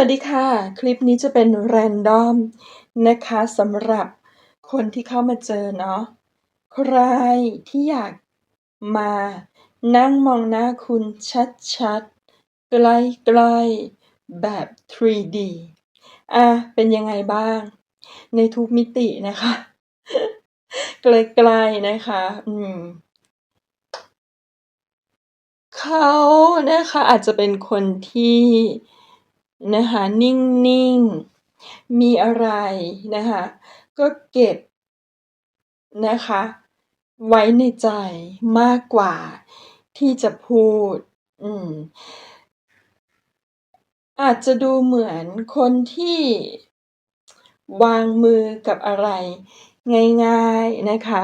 วัสดีค่ะ คลิปนี้จะเป็น random นะคะสำหรับคนที่เข้ามาเจอเนาะใครที่อยากมานั่งมองหน้าคุณชัดๆ ใกล้ๆ แบบ 3D อาเป็นยังไงบ้าง ในทุกมิตินะคะใกล้ๆนะคะ อืมเขานะคะอาจจะเป็นคนที่ นะคะ นิ่ง ๆ มีอะไรนะคะ ก็เก็บนะคะ ไว้ในใจมากกว่าที่จะพูด อืม อาจจะดูเหมือนคนที่วางมือกับอะไรง่าย ๆ นะคะ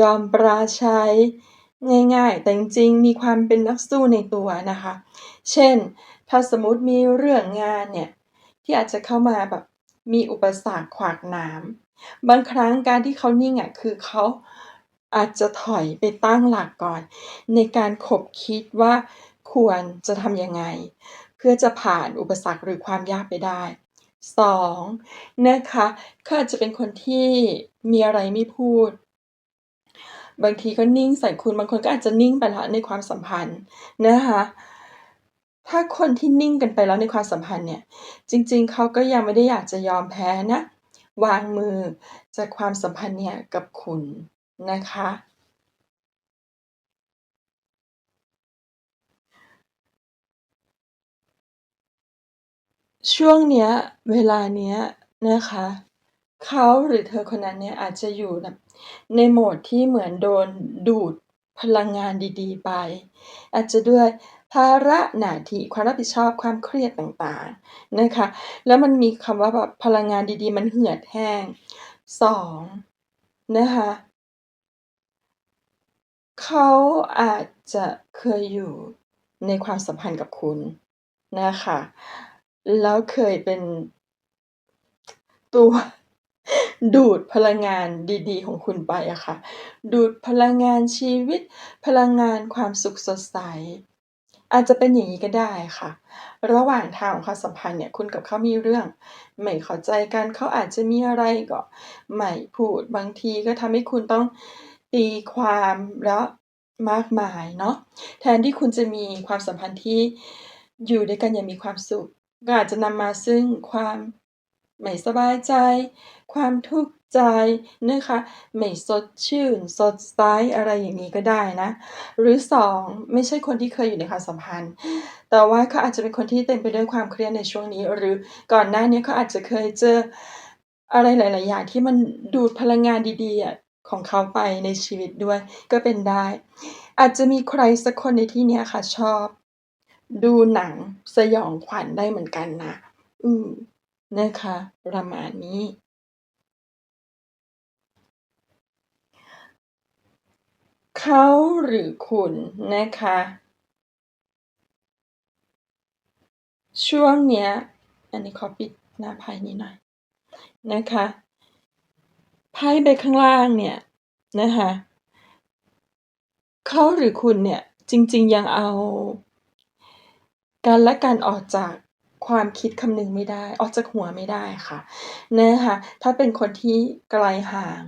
ยอมปราชัยง่าย ๆ แต่จริง ๆ มีความเป็นนักสู้ในตัวนะคะ เช่น ถ้าสมมติมีเรื่องงานเนี่ย ที่อาจจะเข้ามาแบบมีอุปสรรคขวากหนาม บางครั้งการที่เขานิ่งอะคือเขาอาจจะถอยไปตั้งหลักก่อน ในการขบคิดว่าควรจะทำยังไง เพื่อจะผ่านอุปสรรคหรือความยากไปได้ 2 นะคะเขาอาจจะเป็นคนที่มีอะไรไม่พูด บางทีก็นิ่งใส่คุณบางคนก็อาจจะนิ่งไปล้วในความสัมพันธ์นะคะ ถ้าคนที่นิ่งกันไปแล้วในความสัมพันธ์เนี่ย จริง ๆ เขาก็ยังไม่ได้อยากจะยอมแพ้นะ วางมือจากความสัมพันธ์เนี่ยกับคุณนะคะ ช่วงเนี้ย เวลาเนี้ยนะคะ เขาหรือเธอคนนั้นเนี่ยอาจจะอยู่แบบในโหมดที่เหมือนโดนดูดพลังงานดี ๆ ไป อาจจะด้วย ภาระหน้าที่ความรับผิดชอบความเครียดต่างๆนะคะ แล้วมันมีคำว่าแบบพลังงานดีๆ มันเหือดแห้ง2นะคะเขาอาจจะเคยอยู่ในความสัมพันธ์กับคุณนะคะแล้วเคยเป็นตัวดูดพลังงานดีๆ ของคุณไปอะค่ะ ดูดพลังงานชีวิต พลังงานความสุขสดใส อาจจะเป็นอย่างนี้ก็ได้ค่ะ ระหว่างทางของความสัมพันธ์เนี่ยคุณกับเขามีเรื่องไม่เข้าใจกันเขาอาจจะมีอะไรก็ไม่พูดบางทีก็ทำให้คุณต้องตีความแล้วมากมายเนาะแทนที่คุณจะมีความสัมพันธ์ที่อยู่ด้วยกันอย่างมีความสุขก็อาจจะนำมาซึ่งความ ไม่สบายใจ ความทุกข์ใจนะคะไม่สดชื่น สดใสอะไรอย่างงี้ก็ได้นะ หรือ 2 ไม่ใช่คนที่เคยอยู่ในความสัมพันธ์ แต่ว่าเขาอาจจะเป็นคนที่เต็มไปด้วยความเครียดในช่วงนี้ หรือก่อนหน้านี้เขาอาจจะเคยเจออะไรหลาย ๆ อย่างที่มันดูดพลังงานดีๆของเขาไปในชีวิตด้วยก็เป็นได้ อาจจะมีใครสักคนในที่นี้ค่ะชอบ ดูหนังสยองขวัญได้เหมือนกันนะ อืม นะคะ ประมาณนี้ เขาหรือคุณนะคะ ช่วงเนี้ย อันนี้ขอปิดหน้าไพ่นี้หน่อยนะคะไพ่ใบข้างล่างเนี่ยนะคะเขาหรือคุณเนี่ยจริง ๆ ยังเอากันและกันออกจาก ความคิดคำนึงไม่ได้ ออกจากหัวไม่ได้ค่ะนะคะถ้าเป็นคนที่ไกลห่าง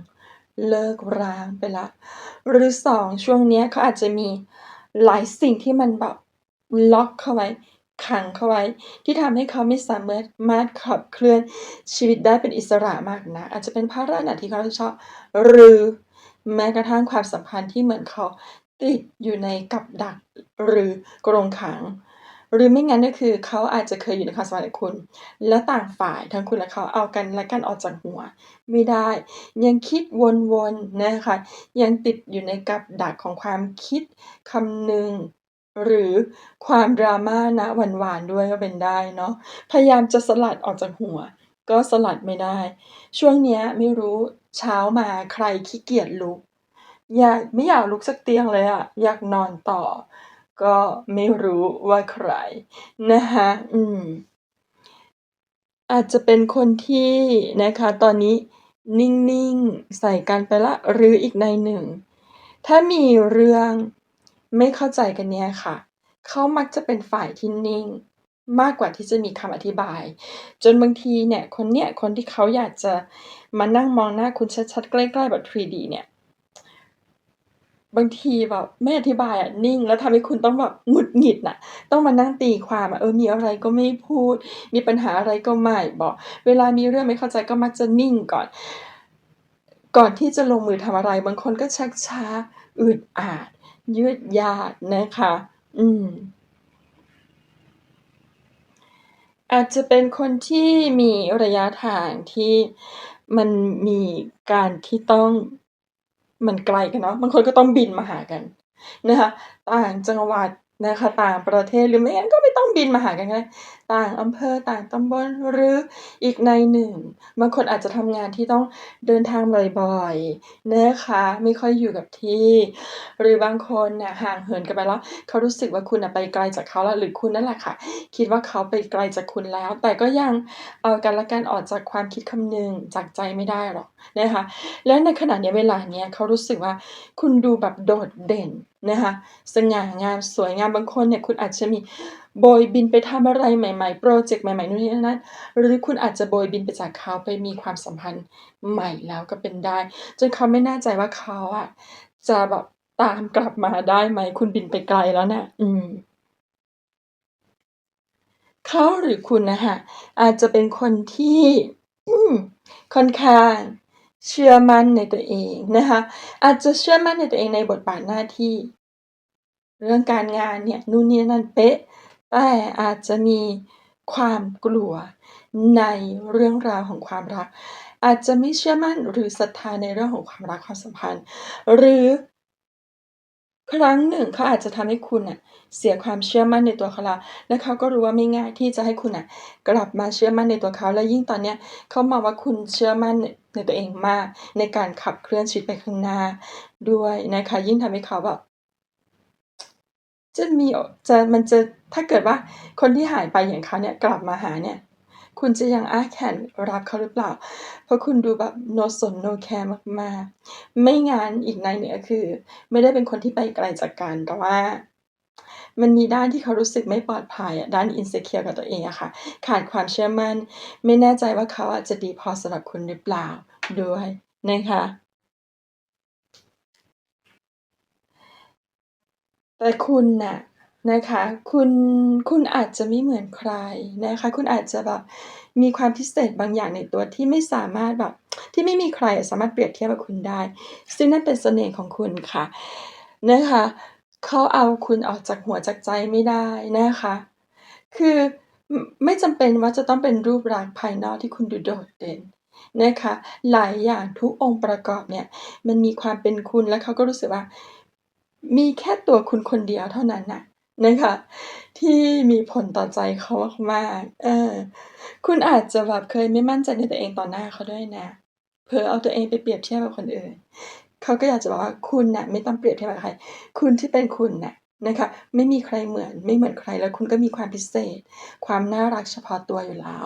เลิกร้างไปล้วหรือ2ช่วงเนี้ยเขาอาจจะมีหลายสิ่งที่มันแบบล็อกเขาไว้ขังเขาไว้ ที่ทำให้เขาไม่สามารถมาขับเคลื่อนชีวิตได้เป็นอิสระมากนักอาจจะเป็นภาระหน้าที่เขาชอบ หรือแม้กระทั่งความสัมพันธ์ที่เหมือนเขาติดอยู่ในกับดักหรือกรงขัง หรือไม่งั้นก็คือเขาอาจจะเคยอยู่ในความสัมพันธ์กับคุณ แล้วต่างฝ่ายทั้งคุณและเขาเอากันและกันออกจากหัว ไม่ได้ ยังคิดวนๆนะคะยังติดอยู่ในกับดักของความคิดคำนึงหรือความ drama ณวันวานด้วยก็เป็นได้เนาะพยายามจะสลัดออกจากหัว ก็สลัดไม่ได้ ช่วงเนี้ยไม่รู้เช้ามาใครขี้เกียจลุก อยากไม่อยากลุกจากเตียงเลยอะอยากนอนต่อ ก็ไม่รู้ว่าใครนะคะอืม อาจจะเป็นคนที่นะคะ ตอนนี้นิ่งๆ ใส่กันไปล้วหรืออีกในหนึ่ง ถ้ามีเรื่องไม่เข้าใจกันเนี่ยค่ะ เขามักจะเป็นฝ่ายที่นิ่ง มากกว่าที่จะมีคำอธิบาย จนบางทีเนี่ย คนเนี้ยคนที่เขาอยากจะมานั่งมองหน้าคุณชัดๆ ใกล้ๆ แบบ 3D เนี่ย บางทีแบบไม่อธิบายอะนิ่ง แล้วทำให้คุณต้องแบบหงุดหงิดน่ะ ต้องมานั่งตีความอะเออมีอะไรก็ไม่พูด มีปัญหาอะไรก็ไม่บอก เวลามีเรื่องไม่เข้าใจก็มักจะนิ่งก่อน ก่อนที่จะลงมือทำอะไร บางคนก็ชักช้าอืดอาดยืดยาดนะคะ อืม อาจจะเป็นคนที่มีระยะทางที่มันมีการที่ต้อง มันไกลกันเนาะบางคนก็ต้องบินมาหากันนะคะต่างจังหวัดนะคะต่างประเทศหรือไม่งั้นก็ไม่ต้องบินมาหากันก็ได้ ต่างอำเภอต่างตำบลหรืออีกในหนึ่ง บางคนอาจจะทำงานที่ต้องเดินทางบ่อยๆนะคะไม่ค่อยอยู่กับที่ หรือบางคนน่ะห่างเหินกันไปแล้วเขารู้สึกว่าคุณน่ะไปไกลจากเขาแล้วหรือคุณนั่นแหละค่ะ คิดว่าเขาไปไกลจากคุณแล้ว แต่ก็ยังเอากันและกันออกจากความคิดคำนึงจากใจไม่ได้หรอกนะคะและในขณะนี้เวลาเนี้ยเขารู้สึกว่าคุณดูแบบโดดเด่นนะคะสง่างามสวยงามบางคนเนี่ยคุณอาจจะมี โบยบินไปทำอะไรใหม่ๆพรเจกต์ใหม่ๆนู่นนี่นั่นหรือคุณอาจจะโบยบินไปจากเขาไปมีความสัมพันธ์ใหม่แล้วก็เป็นได้ จนเขาไม่แน่ใจว่าเขาอะจะแบบตามกลับมาได้ไหม คุณบินไปไกลแล้วน่ะอืมเขาหรือคุณนะคะอาจจะเป็นคนที่ค่อนข้างเชื่อมั่นในตัวเองนะคะอาจจะเชื่อมั่นในตัวเองในบทบาทหน้าที่ เรื่องการงานเนี่ยนู่นนี่นั่นเป๊ะ แต่อาจจะมีความกลัวในเรื่องราวของความรัก อาจจะไม่เชื่อมั่นหรือศรัทธาในเรื่องของความรักความสัมพันธ์ หรือครั้งหนึ่งเขาอาจจะทำให้คุณน่ะเสียความเชื่อมั่นในตัวเขาแล้วและเขาก็รู้ว่าไม่ง่ายที่จะให้คุณน่ะกลับมาเชื่อมั่นในตัวเขา และยิ่งตอนเนี้ยเขามองว่าคุณเชื่อมั่นในตัวเองมาก ในการขับเคลื่อนชีวิตไปข้างหน้าด้วยนะคะยิ่งทำให้เขาแบบ จะมีจะมันจะถ้าเกิดว่าคนที่หายไปอย่างเขาเนี่ยกลับมาหาเนี่ยคุณจะยังอาแขนรับเขาหรือเปล่า?เพราะคุณดูแบบ no สน no แคร์มากๆ ไม่งั้นอีกในัยหนึ่งก็คือ ไม่ได้เป็นคนที่ไปไกลจากกันแต่ว่า มันมีด้านที่เขารู้สึกไม่ปลอดภัยอะด้าน insecure กับตัวเองอะค่ะ ขาดความเชื่อมั่น ไม่แน่ใจว่าเขาอะจะดีพอสำหรับคุณหรือเปล่าด้วยนะคะ แต่คุณน่ะนะคะ คุณ คุณอาจจะไม่เหมือนใครนะคะ คุณอาจจะแบบมีความพิเศษบางอย่างในตัวที่ไม่สามารถแบบ ที่ไม่มีใครสามารถเปรียบเทียบกับคุณได้ ซึ่งนั่นเป็นเสน่ห์ของคุณค่ะนะคะ เขาเอาคุณออกจากหัวจากใจไม่ได้นะคะ คือ ไม่จำเป็นว่าจะต้องเป็นรูปลักษณ์ภายนอกที่คุณดูโดดเด่นนะคะ หลายอย่างทุกองค์ประกอบเนี่ย มันมีความเป็นคุณและเขาก็รู้สึกว่า มีแค่ตัวคุณคนเดียวเท่านั้นน่ะนะคะที่มีผลต่อใจเขามากๆเออคุณอาจจะแบบเคยไม่มั่นใจในตัวเองต่อหน้าเขาด้วยนะเผลอเอาตัวเองไปเปรียบเทียบกับคนอื่นเขาก็อยากจะบอกว่าคุณน่ะไม่ต้องเปรียบเทียบกับใคร คุณที่เป็นคุณน่ะนะคะไม่มีใครเหมือนไม่เหมือนใครแล้วคุณก็มีความพิเศษ ความน่ารักเฉพาะตัวอยู่แล้ว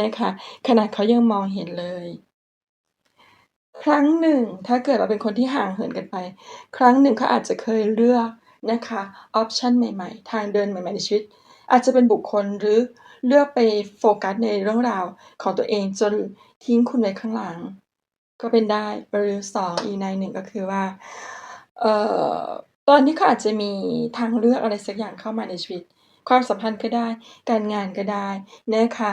นะคะขนาดเขายังมองเห็นเลย ครั้งหนึ่ง ถ้าเกิดเราเป็นคนที่ห่างเหินกันไป ครั้งหนึ่งเขาอาจจะเคยเลือกนะคะออปชันใหม่ ๆ ทางเดินใหม่ๆในชีวิต อาจจะเป็นบุคคลหรือเลือกไปโฟกัสในเรื่องราวของตัวเองจนทิ้งคุณไว้ข้างหลัง ก็เป็นได้หรือ2อีกนัยหนึ่งก็คือว่าเอ่อตอนนี้เขาอาจจะมีทางเลือกอะไรสักอย่างเข้ามาในชีวิต ความสัมพันธ์ก็ได้ การงานก็ได้นะคะ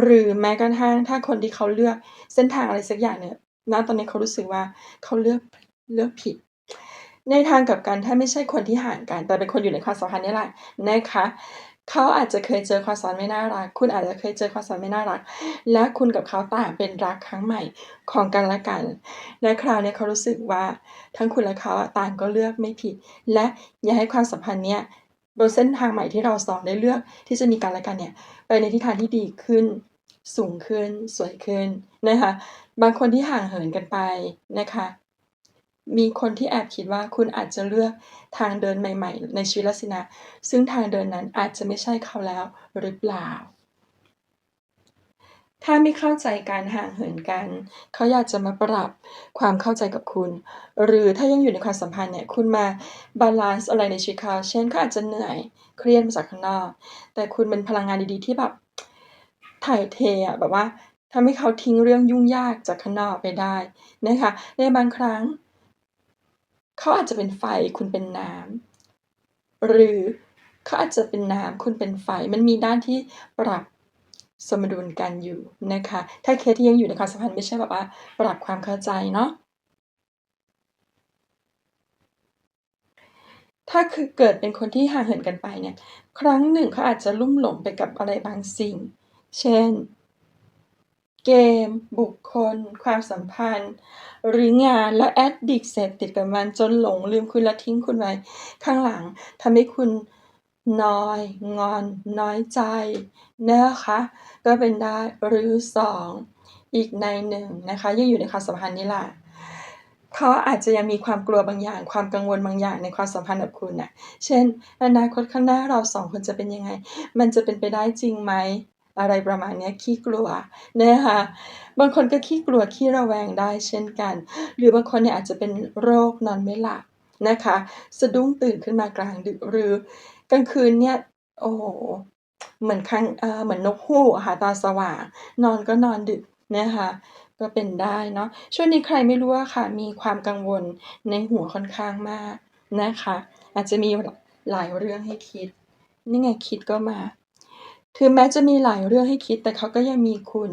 หรือแม้กระทั่งถ้าคนที่เขาเลือกเส้นทางอะไรสักอย่างเนี่ย ณตอนนี้เขารู้สึกว่าเขาเลือกเลือกผิด ในทางกับกันถ้าไม่ใช่คนที่ห่างกัน แต่เป็นคนอยู่ในความสัมพันธ์นี่แหละนะคะเขาอาจจะเคยเจอความสัมพันธ์ไม่น่ารัก คุณอาจจะเคยเจอความสัมพันธ์ไม่น่ารัก และคุณกับเขาต่างเป็นรักครั้งใหม่ของกันและกัน และคราวนี้เขารู้สึกว่าทั้งคุณและเขาต่างก็เลือกไม่ผิด และอย่าให้ความสัมพันธ์เนี้ยบนเส้นทางใหม่ที่เรา2ได้เลือกที่จะมีกันและกันเนี่ยไปในทิศทางที่ดีขึ้น สูงขึ้น สวยขึ้นนะคะ บางคนที่ห่างเหินกันไปนะคะ มีคนที่แอบคิดว่าคุณอาจจะเลือกทางเดินใหม่ ๆ ในชีวิตล้วสินะซึ่งทางเดินนั้นอาจจะไม่ใช่เขาแล้วหรือเปล่า?ถ้าไม่เข้าใจการห่างเหินกัน เขาอยากจะมาปรับความเข้าใจกับคุณ หรือถ้ายังอยู่ในความสัมพันธ์เนี่ย คุณมาบาลันซ์อะไรในชีวิตเขา เช่นเขาอาจจะเหนื่อยเครียดมาจากข้างนอก แต่คุณเป็นพลังงานดีๆที่แบบถ่ายเทอะแบบว่า ทำให้เขาทิ้งเรื่องยุ่งยากจากข้างนอกไปได้นะคะ ในบางครั้ง เขาอาจจะเป็นไฟคุณเป็นน้ำหรือเขาอาจจะเป็นน้ำคุณเป็นไฟมันมีด้านที่ปรับสมดุลกันอยู่นะคะ ถ้าเคสที่ยังอยู่ในความสัมพันธ์ไม่ใช่แบบว่า ปรับความเข้าใจเนาะถ้าคือเกิดเป็นคนที่ห่างเหินกันไปเนี่ย ครั้งหนึ่งเขาอาจจะลุ่มหลงไปกับอะไรบางสิ่ง เช่น เกม บุคคล ความสัมพันธ์ หรืองานแล้ว addict เสพติดกับมันจนหลงลืมคุณและทิ้งคุณไว้ข้างหลังทำให้คุณนอย งอน น้อยใจนะคะก็เป็นได้หรือ 2 อีกในหนึ่งนะคะยังอยู่ในความสัมพันธ์นี่แหละเขาอาจจะยังมีความกลัวบางอย่าง ความกังวลบางอย่างในความสัมพันธ์กับคุณน่ะ เช่น อนาคตข้างหน้าเรา2คนจะเป็นยังไง มันจะเป็นไปได้จริงไหม อะไรประมาณนี้ขี้กลัวนะคะบางคนก็ขี้กลัวขี้ระแวงได้เช่นกัน หรือบางคนเนี่ยอาจจะเป็นโรคนอนไม่หลับนะคะ สะดุ้งตื่นขึ้นมากลางดึกหรือกลางคืนเนี่ยโอ้โฮเหมือนคังเออเหมือนนกฮูกอะค่ะตอนสว่าง นอนก็นอนดึกนะคะก็เป็นได้เนาะช่วงนี้ใครไม่รู้อะค่ะ มีความกังวลในหัวค่อนข้างมากนะคะ อาจจะมีหลายเรื่องให้คิด นี่ไงคิดก็มา ถึงแม้จะมีหลายเรื่องให้คิด แต่เขาก็ยังมีคุณ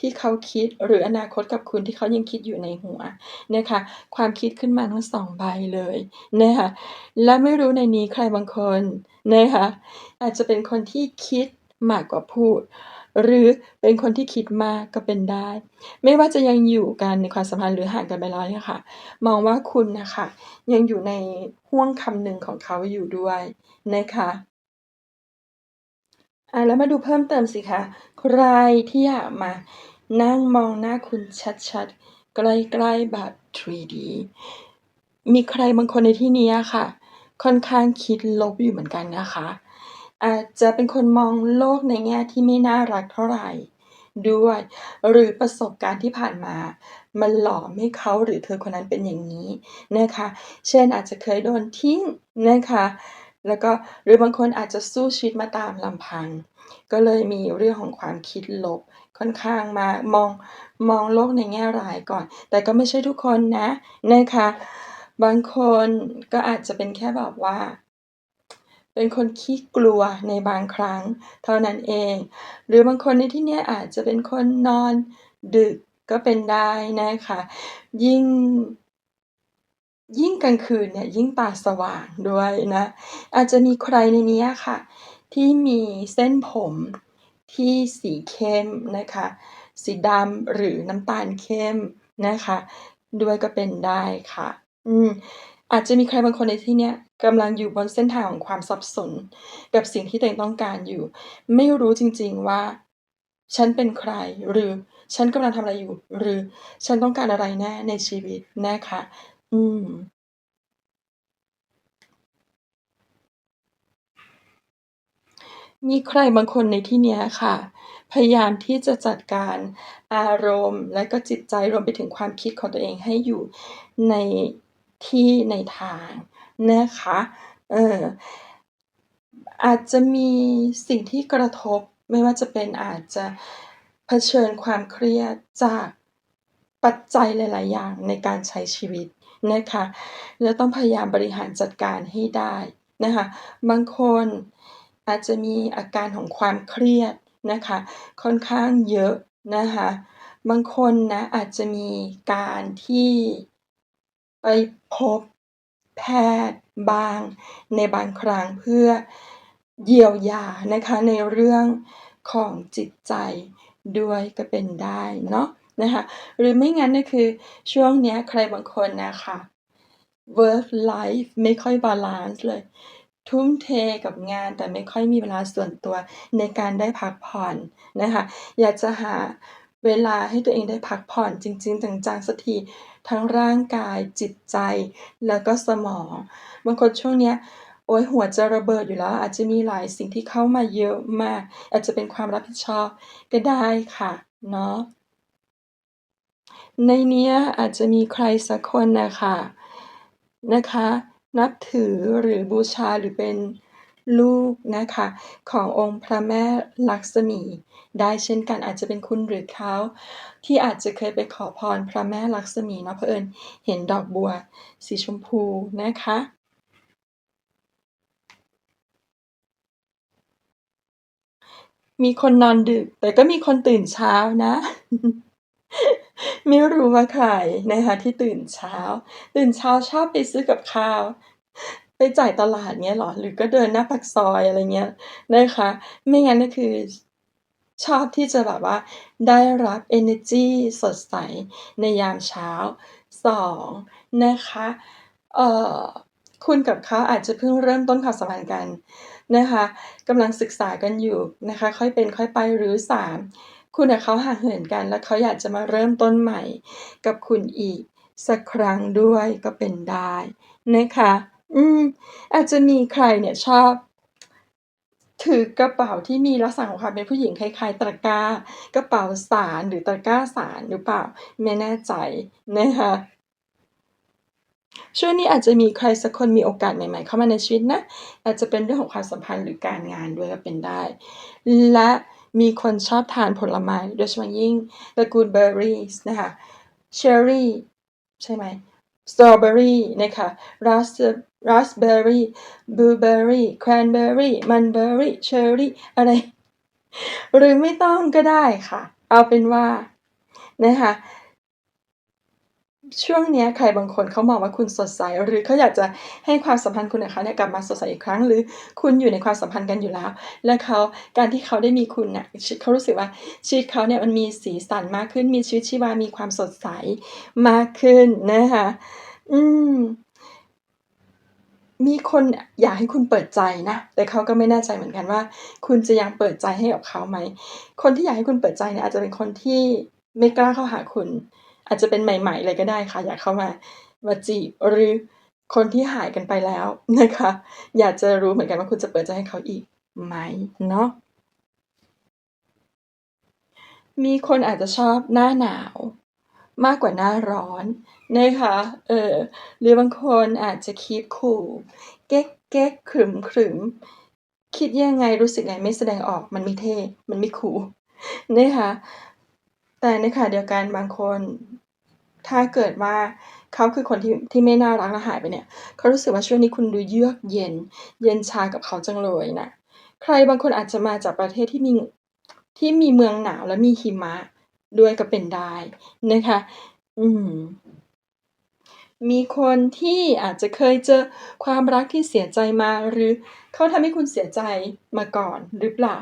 ที่เขาคิด หรืออนาคตกับคุณที่เขายังคิดอยู่ในหัวนะคะ ความคิดขึ้นมาทั้ง 2 ใบเลยนะคะ และไม่รู้ในนี้ใครบางคนนะคะอาจจะเป็นคนที่คิดมากกว่าพูด หรือเป็นคนที่คิดมากก็เป็นได้ ไม่ว่าจะยังอยู่กันในความสัมพันธ์หรือห่างกันไปแล้วเนี่ยค่ะ มองว่าคุณนะคะยังอยู่ในห้วงคำหนึ่งของเขาอยู่ด้วยนะคะ อาแล้วมาดูเพิ่มเติมสิคะ ใครที่อยากมานั่งมองหน้าคุณชัดๆ ใกล้ๆแบบ 3D มีใครบางคนในที่นี้ค่ะ ค่อนข้างคิดลบอยู่เหมือนกันนะคะ อาจจะเป็นคนมองโลกในแง่ที่ไม่น่ารักเท่าไหร่ด้วย หรือประสบการณ์ที่ผ่านมา มันหลอมให้เขาหรือเธอคนนั้นเป็นอย่างงี้นะคะ เช่นอาจจะเคยโดนทิ้งนะคะ แล้วก็หรือบางคนอาจจะสู้ชีวิตมาตามลำพัง ก็เลยมีเรื่องของความคิดลบค่อนข้างมากมองมองโลกในแง่ร้ายก่อน แต่ก็ไม่ใช่ทุกคนนะนะคะ บางคนก็อาจจะเป็นแค่แบบว่า เป็นคนขี้กลัวในบางครั้ง เท่านั้นเอง หรือบางคนในที่นี้อาจจะเป็นคนนอนดึกก็เป็นได้นะคะ ยิ่ง ยิ่งกลางคืนเนี่ยยิ่งตาสว่างด้วยนะ อาจจะมีใครในนี้ค่ะ ที่มีเส้นผมที่สีเข้มนะคะ สีดำหรือน้ำตาลเข้มนะคะ ด้วยก็เป็นได้ค่ะ อืมอาจจะมีใครบางคนในที่เนี้ยกำลังอยู่บนเส้นทางของความสับสน กับสิ่งที่ตัวเองต้องการอยู่ ไม่รู้จริงๆว่า ฉันเป็นใครหรือฉันกำลังทำอะไรอยู่ หรือฉันต้องการอะไรแน่ในชีวิตนะคะ อืม มีใครบางคนในที่เนี้ยค่ะ พยายามที่จะจัดการอารมณ์ และก็จิตใจ รวมไปถึงความคิดของตัวเองให้อยู่ในที่ในทางนะคะ เออ อาจจะมีสิ่งที่กระทบ ไม่ว่าจะเป็นอาจจะเผชิญความเครียดจากปัจจัยหลาย ๆ อย่างในการใช้ชีวิต นะคะแล้วต้องพยายามบริหารจัดการให้ได้นะคะบางคนอาจจะมีอาการของความเครียดนะคะค่อนข้างเยอะนะคะบางคนนะอาจจะมีการที่ไปพบแพทย์บางในบางครั้งเพื่อเยียวยานะคะในเรื่องของจิตใจด้วยก็เป็นได้เนาะ นะคะหรือไม่งั้นเนี่ยคือช่วงนี้ใครบางคนนะคะ work life ไม่ค่อยบาลันซ์เลย ทุ่มเทกับงานแต่ไม่ค่อยมีเวลาส่วนตัวในการได้พักผ่อนนะคะอยากจะหาเวลาให้ตัวเองได้พักผ่อนจริง ๆ จังๆสักทีทั้งร่างกายจิตใจ แล้วก็สมอง บางคนช่วงเนี้ยโอ๊ยหัวจะระเบิดอยู่แล้ว อาจจะมีหลายสิ่งที่เข้ามาเยอะมาก อาจจะเป็นความรับผิดชอบก็ได้ค่ะ เนาะ ในเนี้ยอาจจะมีใครสักคนน่ะค่ะ นะคะ นับถือหรือบูชาหรือเป็นลูกนะคะ ขององค์พระแม่ลักษมีได้เช่นกัน อาจจะเป็นคุณหรือเขาที่อาจจะเคยไปขอพรพระแม่ลักษมีเนาะเผอิญเห็นดอกบัวสีชมพูนะคะมีคนนอนดึก แต่ก็มีคนตื่นเช้านะ ไม่รู้ว่าใครนะคะที่ตื่นเช้า ตื่นเช้าชอบไปซื้อกับข้าว ไปจ่ายตลาดเงี้ยหรอ?หรือก็เดินหน้าปากซอยอะไรเงี้ยนะคะ ไม่งั้นก็คือชอบที่จะแบบว่าได้รับเอเนอร์จีสดใสในยามเช้า 2 นะคะเอ่อคุณกับเขาอาจจะเพิ่งเริ่มต้นความสัมพันธ์กันนะคะกำลังศึกษากันอยู่นะคะ ค่อยเป็นค่อยไปหรือ 3 คุณกับเขาห่างเหินกัน แล้วเขาอยากจะมาเริ่มต้นใหม่กับคุณอีก สักครั้งด้วยก็เป็นได้นะคะ อืม อาจจะมีใครเนี่ยชอบถือกระเป๋าที่มีลักษณะของความเป็นผู้หญิงคล้ายๆตะกร้า กระเป๋าสานหรือตะกร้าสานหรือเปล่า ไม่แน่ใจนะคะช่วงนี้อาจจะมีใครสักคนมีโอกาสใหม่ๆ เข้ามาในชีวิตนะ อาจจะเป็นเรื่องของความสัมพันธ์หรือการงานด้วยก็เป็นได้ และ มีคนชอบทานผลไม้ โดยเฉพาะยิ่งตระกูลเบอร์รี่นะคะเชอร์รี่ใช่ไหมสตรอเบอร์รีนะคะราสราสเบอร์รี่บลูเบอร์รี่แครนเบอร์รี่มันเบอร์รี่เชอร์รี่อะไร หรือไม่ต้องก็ได้ค่ะ เอาเป็นว่านะคะ ช่วงนี้ใครบางคนเขามองว่าคุณสดใส หรือเขาอยากจะให้ความสัมพันธ์คุณกับเขาเนี่ยกลับมาสดใสอีกครั้ง หรือคุณอยู่ในความสัมพันธ์กันอยู่แล้ว และเขาการที่เขาได้มีคุณน่ะชเขารู้สึกว่าชีวิตเขาเนี่ยมันมีสีสันมากขึ้น มีชีวิตชีวา มีความสดใสมากขึ้นนะคะอืมมีคนอะอยากให้คุณเปิดใจนะ แต่เขาก็ไม่แน่ใจเหมือนกันว่า คุณจะยังเปิดใจให้กับเขาไหม?คนที่อยากให้คุณเปิดใจเนี่ยอาจจะเป็นคนที่ไม่กล้าเข้าหาคุณ อาจจะเป็นใหม่ ๆ เลยก็ได้ค่ะ อยากเข้ามามาจีบหรือคนที่หายกันไปแล้วนะคะ อยากจะรู้เหมือนกันว่าคุณจะเปิดใจให้เขาอีกไหมเนาะมีคนอาจจะชอบหน้าหนาวมากกว่าหน้าร้อนนะคะ เออหรือบางคนอาจจะ keep cool เก๊กๆขรึมคิดยังไงรู้สึกไงไม่แสดงออกมันไม่เท่ มันไม่ cool นะคะแต่ในขณะเดียวกันบางคน ถ้าเกิดว่าเขาคือคนที่ที่ไม่น่ารักแล้วหายไปเนี่ย เขารู้สึกว่าช่วงนี้คุณดูเยือกเย็น เย็นชากับเขาจังเลยนะ ใครบางคนอาจจะมาจากประเทศที่มีที่มีเมืองหนาวและมีหิมะด้วยก็เป็นได้นะคะ อืม มีคนที่อาจจะเคยเจอความรักที่เสียใจมาหรือเขาทำให้คุณเสียใจมาก่อนหรือเปล่า?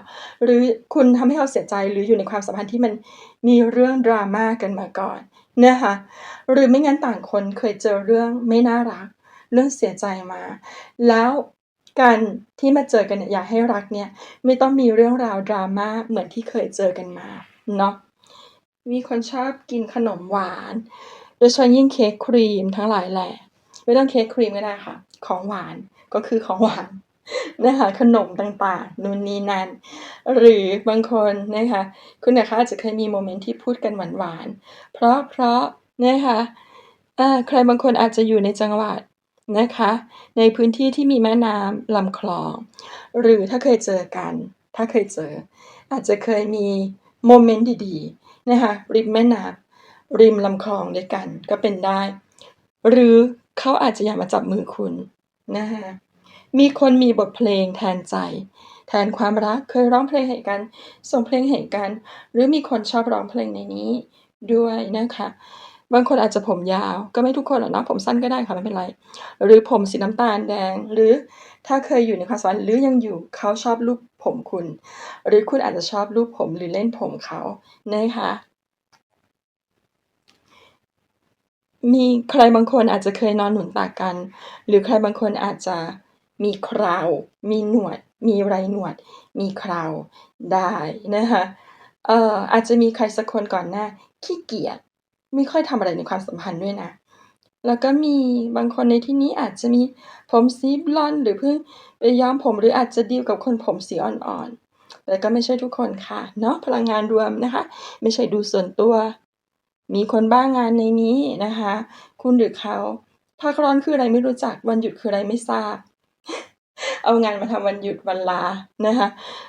หรือคุณทำให้เขาเสียใจหรืออยู่ในความสัมพันธ์ที่มันมีเรื่อง drama กันมาก่อน นะคะหรือไม่งั้นต่างคนเคยเจอเรื่องไม่น่ารัก เรื่องเสียใจมา แล้วการที่มาเจอกันเนี่ยอยากให้รักเนี่ยไม่ต้องมีเรื่องราว drama เหมือนที่เคยเจอกันมาเนาะมีคนชอบกินขนมหวาน โดยเฉพาะยิ่งเค้กครีมทั้งหลายแหล่ไม่ต้องเค้กครีมก็ได้ค่ะ ของหวานก็คือของหวาน นะคะ ขนมต่างๆนู่นนี่นั่น หรือบางคนนะคะ คุณกับเขาอาจจะเคยมีโมเมนต์ที่พูดกันหวานๆ เพราะๆนะคะใครบางคนอาจจะอยู่ในจังหวัดนะคะ ในพื้นที่ที่มีแม่น้ำลำคลอง หรือถ้าเคยเจอกัน ถ้าเคยเจอ อาจจะเคยมีโมเมนต์ดีๆนะคะริมแม่น้ำริมลำคลองด้วยกันก็เป็นได้ หรือเขาอาจจะอยากมาจับมือคุณนะคะ มีคนมีบทเพลงแทนใจ แทนความรักเคยร้องเพลงให้กันส่งเพลงให้กัน หรือมีคนชอบร้องเพลงในนี้ด้วยนะคะบางคนอาจจะผมยาวก็ไม่ทุกคนหรอกนะผมสั้นก็ได้ค่ะไม่เป็นไร หรือผมสีน้ำตาลแดง หรือถ้าเคยอยู่ในความสัมพันธ์หรือยังอยู่เขาชอบลูบผมคุณ หรือคุณอาจจะชอบลูบผมหรือเล่นผมเขานะคะมีใครบางคนอาจจะเคยนอนหนุนตักกัน หรือใครบางคนอาจจะ มีคราว มีหนวด มีไรหนวด มีคราวได้นะคะเอ่ออาจจะมีใครสักคนก่อนหน้าขี้เกียจไม่ค่อยทำอะไรในความสัมพันธ์ด้วยนะ แล้วก็มีบางคนในที่นี้อาจจะมีผมสีบลอนหรือเพิ่งไปย้อมผมหรืออาจจะดีลกับคนผมสีอ่อนๆแต่ก็ไม่ใช่ทุกคนค่ะเนาะพลังงานรวมนะคะ ไม่ใช่ดูส่วนตัว มีคนบ้างงานในนี้นะคะ คุณหรือเขาภาคร้อนคืออะไรไม่รู้จักวันหยุดคืออะไรไม่ทราบ เอางานมาทำวันหยุดวันลานะคะ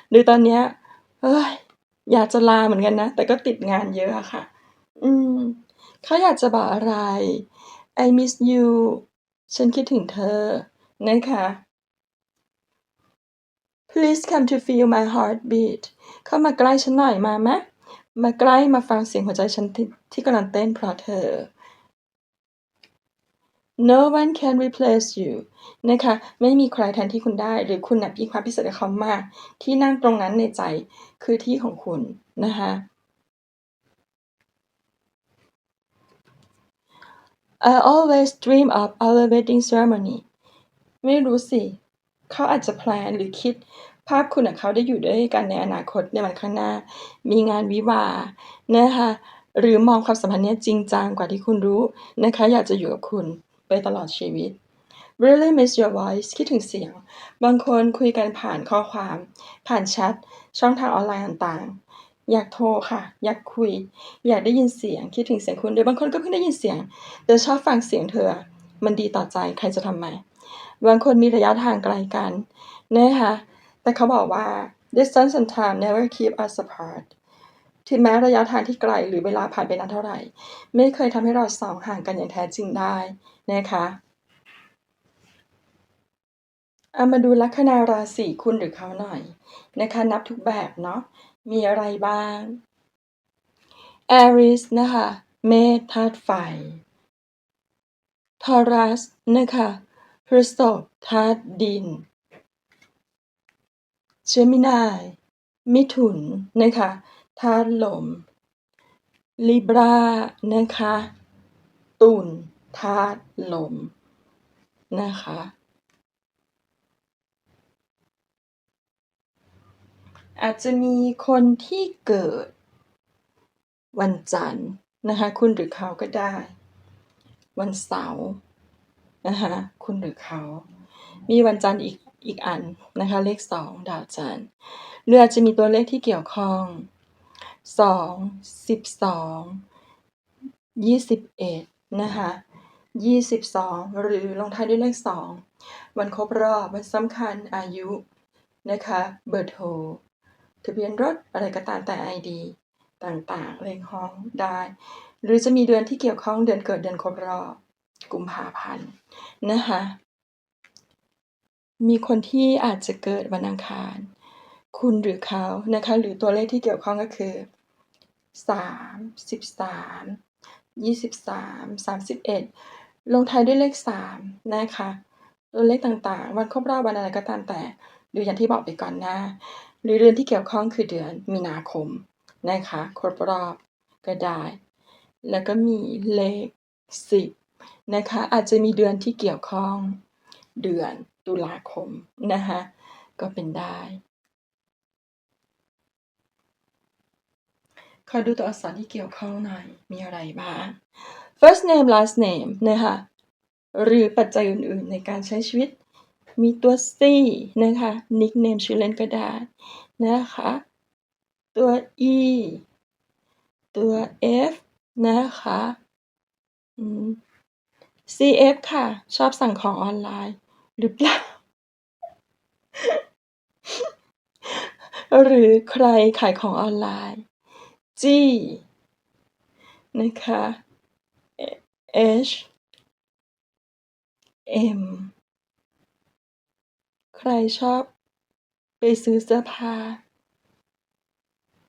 หรือตอนเนี้ยเฮ้ยอยากจะลาเหมือนกันนะ แต่ก็ติดงานเยอะอะค่ะ อืมเขาอยากจะบอกอะไร I miss you ฉันคิดถึงเธอ นะคะ Please come to feel my heartbeat เข้ามาใกล้ฉันหน่อยมาไหมมาใกล้มาฟังเสียงหัวใจฉันที่ที่กำลังเต้นเพราะเธอ No one can replace you นะคะ ไม่มีใครแทนที่คุณได้ หรือคุณน่ะมีความพิเศษกับเขามาก ที่นั่งตรงนั้นในใจคือที่ของคุณนะคะ I always dream of our wedding ceremony ไม่รู้สิ เขาอาจจะแพลนหรือคิดภาพคุณกับเขาได้อยู่ด้วยกันในอนาคตในวันข้างหน้า มีงานวิวานะคะหรือมองความสัมพันธ์นี้จริงจังกว่าที่คุณรู้นะคะ อยากจะอยู่กับคุณ ไปตลอดชีวิต Really miss your voice คิดถึงเสียง บางคนคุยกันผ่านข้อความ ผ่านแชตช่องทางออนไลน์ต่างๆ อยากโทรค่ะ อยากคุย อยากได้ยินเสียง คิดถึงเสียงคุณหรือบางคนก็เพิ่งได้ยินเสียง แต่ชอบฟังเสียงเธอ มันดีต่อใจ ใครจะทำไมบางคนมีระยะทางไกลกันนะคะ แต่เขาบอกว่า distance and time never keep us apart ถึงแม้ระยะทางที่ไกลหรือเวลาผ่านไปนานเท่าไหร่ ไม่เคยทำให้เราสองห่างกันอย่างแท้จริงได้ นะคะเอามาดูลัคนาราศีคุณหรือเขาหน่อยนะคะ นับทุกแบบเนาะมีอะไรบ้าง Aries นะคะเมษธาตุไฟ Taurus นะคะพฤษภธาตุดิน Gemini มิถุนนะคะธาตุลม Libra นะคะตุล ธาตุลมนะคะ อาจจะมีคนที่เกิดวันจันทร์นะคะ คุณหรือเขาก็ได้ วันเสาร์นะคะคุณหรือเขา มีวันจันทร์อีกอีกอันนะคะ เลข2ดาวจันทร์หรืออาจจะมีตัวเลขที่เกี่ยวข้อง2 12 21นะคะ 22หรือลงท้ายด้วยเลข2วันครบรอบ วันสำคัญ อายุ นะคะ เบอร์โทร ทะเบียนรถ อะไรก็ตามแต่ ID ต่างๆ เลขห้องได้ หรือจะมีเดือนที่เกี่ยวข้อง เดือนเกิด เดือนครบรอบ กุมภาพันธ์ นะคะ มีคนที่อาจจะเกิดวันอังคาร คุณหรือเขา นะคะ หรือตัวเลขที่เกี่ยวข้องก็คือ3 13 23 31 ลงท้ายด้วยเลข 3 นะคะ ตัวเลขต่างๆ วันครบรอบวันอะไรก็ตามแต่หรืออย่างที่บอกไปก่อนหน้า หรือเดือนที่เกี่ยวข้องคือเดือนมีนาคมนะคะ ครบรอบก็ได้ แล้วก็มีเลข 10 นะคะ อาจจะมีเดือนที่เกี่ยวข้อง เดือนตุลาคมนะคะก็เป็นได้ขอดูตัวอักษรที่เกี่ยวข้องหน่อย มีอะไรบ้าง first name last name นะคะหรือปัจจัยอื่นๆในการใช้ชีวิต มีตัว C นะคะ nickname ชื่อเล่นก็ได้นะคะ ตัว E ตัว F นะคะ CF ค่ะ ชอบสั่งของออนไลน์ หรือเปล่า หรือใครขายของออนไลน์ G นะคะ H M ใครชอบไปซื้อเสื้อผ้า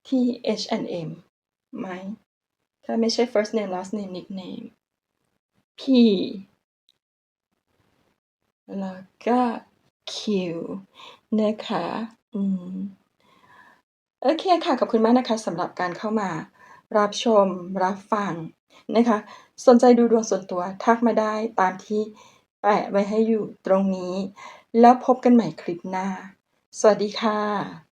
ที่ H&M ไหม ถ้าไม่ใช่ first name last name nickname P แล้วก็ Q นะคะ อืม โอเคค่ะ ขอบคุณมากนะคะสำหรับการเข้ามา รับชม รับฟัง นะคะ สนใจดูดวงส่วนตัวทักมาได้ตามที่แปะไว้ให้อยู่ตรงนี้ แล้วพบกันใหม่คลิปหน้า สวัสดีค่ะ